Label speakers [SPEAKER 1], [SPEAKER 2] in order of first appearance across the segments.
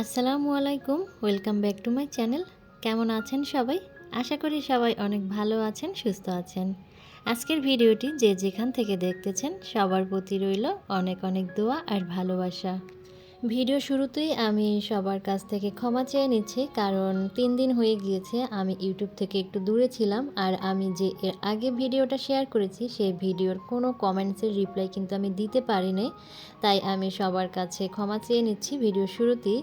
[SPEAKER 1] আসসালামু আলাইকুম, welcome back to my channel. কেমন আছেন সবাই? আশা করি সবাই অনেক ভালো আছেন, সুস্থ আছেন। আজকের ভিডিওটি যে যেখান থেকে দেখতেছেন, সবার প্রতি রইল অনেক অনেক দোয়া আর ভালোবাসা। ভিডিও শুরুতেই আমি সবার কাছ থেকে ক্ষমা চেয়ে নিচ্ছি, কারণ তিন দিন হয়ে গিয়েছে, আমি ইউটিউব থেকে একটু দূরে ছিলাম, আর আমি যে এর আগে ভিডিওটা শেয়ার করেছি সেই ভিডিওর কোনো কমেন্টসের রিপ্লাই কিন্তু আমি দিতে পারিনি, তাই আমি সবার কাছে ক্ষমা চেয়ে নিচ্ছি ভিডিও শুরুতেই।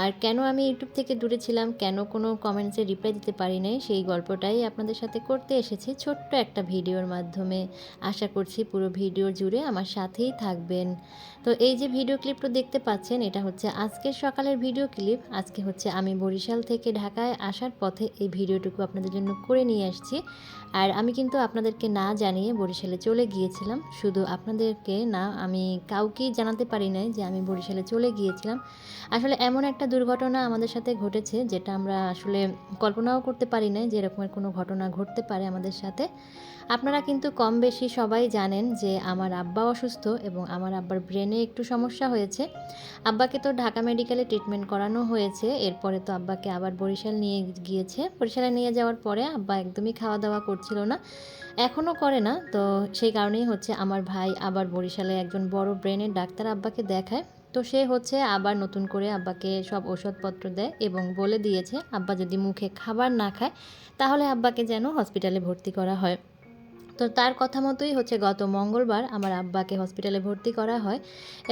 [SPEAKER 1] আর কেন আমি ইউটিউব থেকে দূরে ছিলাম, কেন কোনো কমেন্টসের রিপ্লাই দিতে পারি নাই সেই গল্পটাই আপনাদের সাথে করতে এসেছি ছোট্ট একটা ভিডিওর মাধ্যমে। আশা করছি পুরো ভিডিও জুড়ে আমার সাথেই থাকবেন। তো এই যে ভিডিও ক্লিপটা দেখতে পাচ্ছেন এটা হচ্ছে আজকের সকালের ভিডিও ক্লিপ। আজকে হচ্ছে আমি বরিশাল থেকে ঢাকায় আসার পথে এই ভিডিওটুকু আপনাদের জন্য করে নিয়ে আসছি। আর আমি কিন্তু আপনাদেরকে না জানিয়ে বরিশালে চলে গিয়েছিলাম। শুধু আপনাদেরকে না, আমি কাউকেই জানাতে পারি নাই যে আমি বরিশালে চলে গিয়েছিলাম। আসলে এমন একটা দুর্ঘটনা আমাদের সাথে ঘটেছে, যেটা আমরা আসলে কল্পনাও করতে পারি নাই যে এরকমের কোনো ঘটনা ঘটতে পারে আমাদের সাথে। আপনারা কিন্তু কম বেশি সবাই জানেন যে আমার আব্বা অসুস্থ এবং আমার আব্বার ব্রেনে একটু সমস্যা হয়েছে। আব্বাকে তো ঢাকা মেডিকেলে ট্রিটমেন্ট করানো হয়েছে। এরপরে তো আব্বাকে আবার বরিশাল নিয়ে গিয়েছে। বরিশালে নিয়ে যাওয়ার পরে আব্বা একদমই খাওয়া দাওয়া করছিল না। এখনও করে না। তো সেই কারণেই হচ্ছে আমার ভাই আবার বরিশালে একজন বড় ব্রেনের ডাক্তার আব্বাকে দেখায়। তো সে হচ্ছে আবার নতুন করে আব্বাকে সব ওষুধপত্র দেয় এবং বলে দিয়েছে, আব্বা যদি মুখে খাবার না খায়, তাহলে আব্বাকে যেন হসপিটালে ভর্তি করা হয়। তো তার কথা মতোই হচ্ছে গত মঙ্গলবার আমার আব্বাকে হসপিটালে ভর্তি করা হয়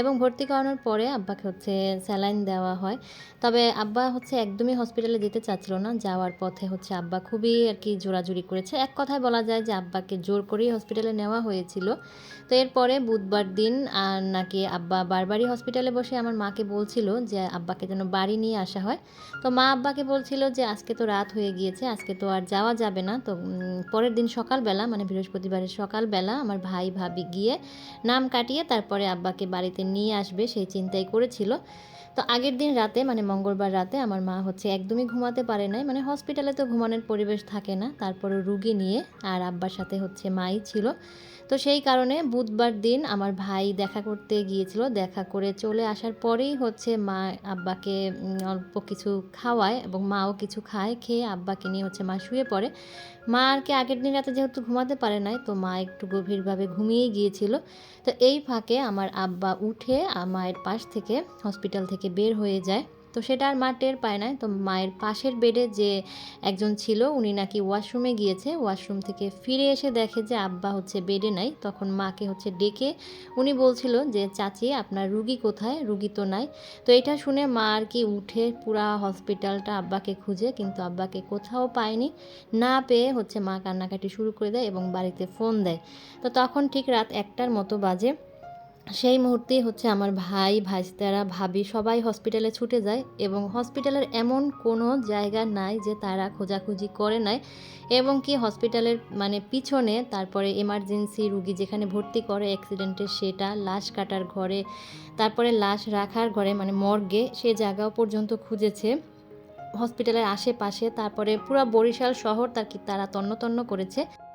[SPEAKER 1] এবং ভর্তি করানোর পরে আব্বাকে হচ্ছে স্যালাইন দেওয়া হয়। তবে আব্বা হচ্ছে একদমই হসপিটালে যেতে চাচ্ছিল না, যাওয়ার পথে হচ্ছে আব্বা খুবই আর কি জোরাজুরি করেছে। এক কথায় বলা যায় যে আব্বাকে জোর করেই হসপিটালে নেওয়া হয়েছিল। তো এরপরে বুধবার দিন, আর নাকি আব্বা বারবারই হসপিটালে বসে আমার মাকে বলছিল যে আব্বাকে যেন বাড়ি নিয়ে আসা হয়। তো মা আব্বাকে বলছিল যে আজকে তো রাত হয়ে গিয়েছে, আজকে তো আর যাওয়া যাবে না। তো পরের দিন সকালবেলা মানে বৃহস্পতিবারের সকালবেলা আমার ভাই ভাবি গিয়ে নাম কাটিয়ে তারপরে আব্বাকে বাড়িতে নিয়ে আসবে সেই চিন্তাই করেছিল। তো আগের দিন রাতে মানে মঙ্গলবার রাতে আমার মা হচ্ছে একদমই ঘুমাতে পারে নাই। মানে হসপিটালে তো ঘুমানোর পরিবেশ থাকে না। তারপরে রুগী নিয়ে আর আব্বার সাথে হচ্ছে মাই ছিল। তো সেই কারণে বুধবার দিন আমার ভাই দেখা করতে গিয়েছিল। দেখা করে চলে আসার পরেই হচ্ছে মা আব্বাকে অল্প কিছু খাওয়ায় এবং মাও কিছু খায়, খেয়ে আব্বাকে নিয়ে হচ্ছে মা শুয়ে পড়ে। মা আর কি আগের দিন রাতে যেহেতু ঘুমাতে পারে নাই, তো মা একটু গভীরভাবে ঘুমিয়ে গিয়েছিল। তো এই ফাঁকে আমার আব্বা উঠে মায়ের পাশ থেকে হসপিটাল থেকে বের হয়ে যায়। তো সেটা আর মা টের পায় না। তো মায়ের পাশের বেডে যে একজন ছিল, উনি নাকি ওয়াশরুমে গিয়েছে। ওয়াশরুম থেকে ফিরে এসে দেখে যে আব্বা হচ্ছে বেডে নাই। তখন মাকে হচ্ছে ডেকে উনি বলছিল যে, চাচি, আপনার রুগী কোথায়? রুগী তো নাই। তো এটা শুনে মা আর কি উঠে পুরা হসপিটালটা আব্বাকে খুঁজে, কিন্তু আব্বাকে কোথাও পায়নি। না পেয়ে হচ্ছে মা কান্নাকাটি শুরু করে দেয় এবং বাড়িতে ফোন দেয়। তো তখন ঠিক রাত একটার মতো বাজে। সেই মুহূর্তেই হচ্ছে আমার ভাই, ভাইস্তারা, ভাবি সবাই হসপিটালে ছুটে যায় এবং হসপিটালের এমন কোনো জায়গা নাই যে তারা খোঁজাখুঁজি করে নাই এবং কি হসপিটালের মানে পিছনে তারপরে এমার্জেন্সি রুগী যেখানে ভর্তি করে অ্যাক্সিডেন্টের সেটা, লাশ কাটার ঘরে, তারপরে লাশ রাখার ঘরে মানে মর্গে সে জায়গাও পর্যন্ত খুঁজেছে। হসপিটালের আশেপাশে তারপরে পুরো বরিশাল শহর তার কি তারা তন্ন তন্ন করেছে।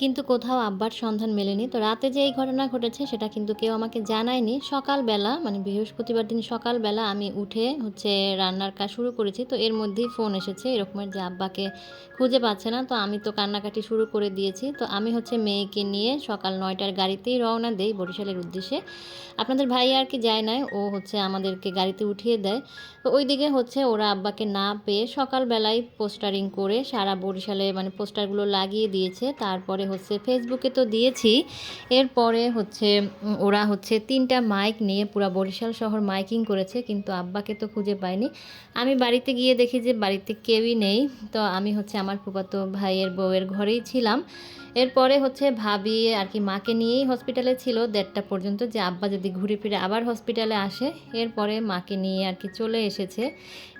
[SPEAKER 1] কিন্তু কোথাও আব্বার সন্ধান মেলেনি। তো রাতে যে এই ঘটনা ঘটেছে সেটা কিন্তু কেউ আমাকে জানায়নি। সকালবেলা মানে বৃহস্পতিবার দিন সকালবেলা আমি উঠে হচ্ছে রান্নার কাজ শুরু করেছি। তো এর মধ্যেই ফোন এসেছে এরকমের যে আব্বাকে খুঁজে পাচ্ছে না। তো আমি তো কান্নাকাটি শুরু করে দিয়েছি। তো আমি হচ্ছে মেয়েকে নিয়ে সকাল নয়টার গাড়িতেই রওনা দেই বরিশালের উদ্দেশ্যে। আপনাদের ভাই আর কি যায় নাই, ও হচ্ছে আমাদেরকে গাড়িতে উঠিয়ে দেয়। তো ওইদিকে হচ্ছে ওরা আব্বাকে না পেয়ে সকালবেলায় পোস্টারিং করে সারা বরিশালে মানে পোস্টারগুলো লাগিয়ে দিয়েছে। তারপরে হচ্ছে ফেসবুকে তো দিয়েছি। এরপরে হচ্ছে ওরা হচ্ছে তিনটা মাইক নিয়ে পুরা বরিশাল শহর মাইকিং করেছে, কিন্তু আব্বাকে তো খুঁজে পায়নি আমি বাড়িতে গিয়ে দেখি যে বাড়িতে কেউই নেই। তো আমি হচ্ছে আমার ফুপাতো ভাইয়ের বউয়ের ঘরেই ছিলাম। এরপরে হচ্ছে ভাবি আর কি মাকে নিয়েই হসপিটালে ছিল। দেড়টা পর্যন্ত যে আব্বা যদি ঘুরে ফিরে আবার হসপিটালে আসে, এরপরে মাকে নিয়ে আর কি চলে এসেছে।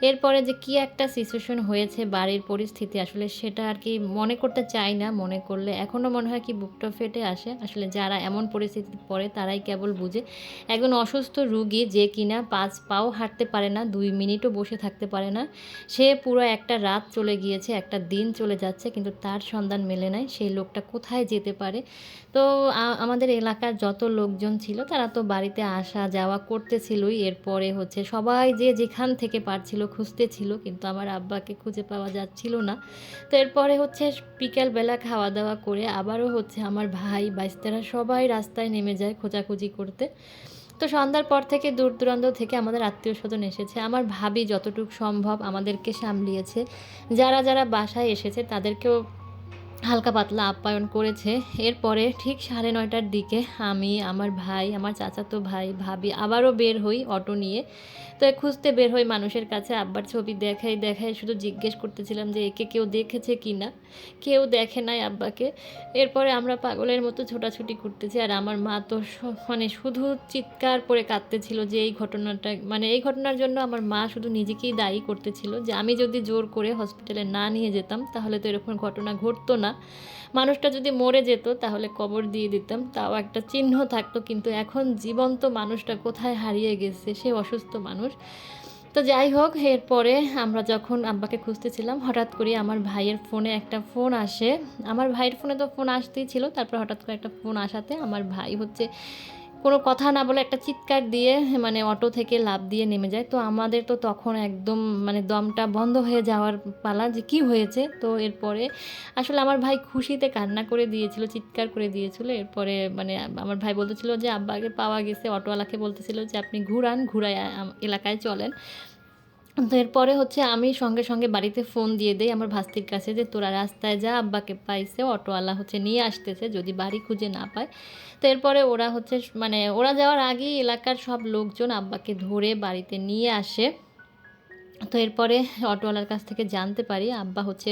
[SPEAKER 1] এরপরে যে কি একটা সিচুয়েশন হয়েছে বাড়ির পরিস্থিতি, আসলে সেটা আর কি মনে করতে চাই না, মনে করলে এখনও মনে হয় কি বুকটা ফেটে আসে। আসলে যারা এমন পরিস্থিতি পড়ে তারাই কেবল বুঝে। একজন অসুস্থ রুগী যে কিনা পাঁচ পাও হাঁটতে পারে না, দুই মিনিটও বসে থাকতে পারে না। সে পুরো একটা রাত চলে গিয়েছে, একটা দিন চলে যাচ্ছে, কিন্তু তার সন্ধান মেলে নাই। সেই লোকটা কোথায় যেতে পারে। তো আমাদের এলাকার যত লোকজন ছিল, তারা তো বাড়িতে আসা যাওয়া করতেছিলই। এরপরে হচ্ছে সবাই যে যেখান থেকে পারছিল খুঁজতেছিল, কিন্তু আমার আব্বাকে খুঁজে পাওয়া যাচ্ছিল না। তো এরপরে হচ্ছে বিকেলবেলা খাওয়া দাওয়া করে আবারও হচ্ছে আমার ভাই, বাইস্তারা সবাই রাস্তায় নেমে যায় খোঁজাখুঁজি করতে। তো সন্ধ্যার পর থেকে দূর দূরান্ত থেকে আমাদের আত্মীয় স্বজন এসেছে। আমার ভাবি যতটুকু সম্ভব আমাদেরকে সামলিয়েছে। যারা যারা বাসায় এসেছে, তাদেরকেও হালকা পাতলা আপ্যায়ন করেছে। এরপরে ঠিক সাড়ে নয়টার দিকে আমি, আমার ভাই, আমার চাচাতো ভাই, ভাবি আবারও বের হই অটো নিয়ে। তো খুঁজতে বের হই মানুষের কাছে, আব্বার ছবি দেখাই দেখাই শুধু জিজ্ঞেস করতেছিলাম যে একে কেউ দেখেছে কি না? কেউ দেখে নাই আব্বাকে। এরপরে আমরা পাগলের মতো ছোটাছুটি করতেছি আর আমার মা তো মানে শুধু চিৎকার করে কাঁদতেছিল যে এই ঘটনাটা মানে এই ঘটনার জন্য আমার মা শুধু নিজেকেই দায়ী করতেছিল যে আমি যদি জোর করে হসপিটালে না নিয়ে যেতাম তাহলে তো এরকম ঘটনা ঘটতো না। মানুষটা যদি মরে যেত, তাহলে কবর দিয়ে দিতাম। তাও একটা চিহ্ন থাকতো, কিন্তু এখন জীবন্ত মানুষটা কোথায় হারিয়ে গেছে, সে অসুস্থ মানুষ। তো যাই হোক, এরপরে আমরা যখন আব্বাকে খুঁজতেছিলাম, হঠাৎ করে আমার ভাইয়ের ফোনে একটা ফোন আসে। আমার ভাইয়ের ফোনে তো ফোন আসতেই ছিল, তারপর হঠাৎ করে একটা ফোন আসাতে আমার ভাই হচ্ছে কোনো কথা না বলে একটা চিৎকার দিয়ে মানে অটো থেকে লাভ দিয়ে নেমে যায়। তো আমাদের তো তখন একদম মানে দমটা বন্ধ হয়ে যাওয়ার পালা যে কী হয়েছে, তো এরপরে আসলে আমার ভাই খুশিতে কান্না করে দিয়েছিল, চিৎকার করে দিয়েছিল। এরপরে মানে আমার ভাই বলতেছিল যে আব্বাকে পাওয়া গেছে। অটোওয়ালাকে বলতেছিল যে, আপনি ঘুরান, ঘুরায় এলাকায় চলেন। তো এরপরে হচ্ছে আমি সঙ্গে সঙ্গে বাড়িতে ফোন দিয়ে দেই আমার ভাস্তির কাছে যে, তোরা রাস্তায় যা, আব্বাকে পাইছে, অটোওয়ালা হচ্ছে নিয়ে আসতেছে, যদি বাড়ি খুঁজে না পায়। তো এরপরে ওরা হচ্ছে মানে ওরা যাওয়ার আগেই এলাকার সব লোকজন আব্বাকে ধরে বাড়িতে নিয়ে আসে। তো এরপরে অটোওয়ালার কাছ থেকে জানতে পারি আব্বা হচ্ছে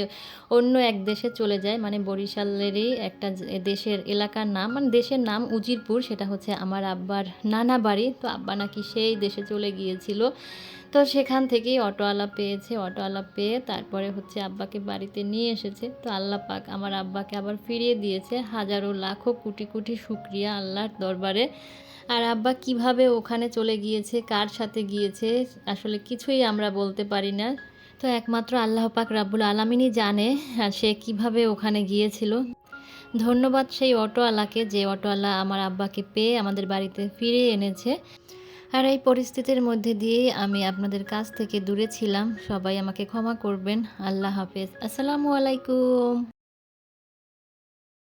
[SPEAKER 1] অন্য এক দেশে চলে যায় মানে বরিশালেরই একটা দেশের এলাকার নাম মানে দেশের নাম উজিরপুর, সেটা হচ্ছে আমার আব্বার নানা বাড়ি। তো আব্বা নাকি সেই দেশে চলে গিয়েছিল। তো সেখান থেকেই অটোওয়ালা পেয়েছে অটোওয়ালা পেয়ে তারপরে হচ্ছে আব্বাকে বাড়িতে নিয়ে এসেছে। তো আল্লাহ পাক আমার আব্বাকে আবার ফিরিয়ে দিয়েছে। হাজারো লাখো কোটি কোটি শুক্রিয়া আল্লাহর দরবারে। আর আব্বা কীভাবে ওখানে চলে গিয়েছে, কার সাথে গিয়েছে, আসলে কিছুই আমরা বলতে পারি না। তো একমাত্র আল্লাহ পাক রাব্বুল আলামিনই জানে সে কীভাবে ওখানে গিয়েছিল। ধন্যবাদ সেই অটোওয়ালাকে যে অটোওয়ালা আমার আব্বাকে পেয়ে আমাদের বাড়িতে ফিরিয়ে এনেছে। আর এই পরিস্থিতির মধ্যে দিয়েই আমি আপনাদের কাছ থেকে দূরে ছিলাম। সবাই আমাকে ক্ষমা করবেন। আল্লাহ হাফেজ। আসসালামু আলাইকুম।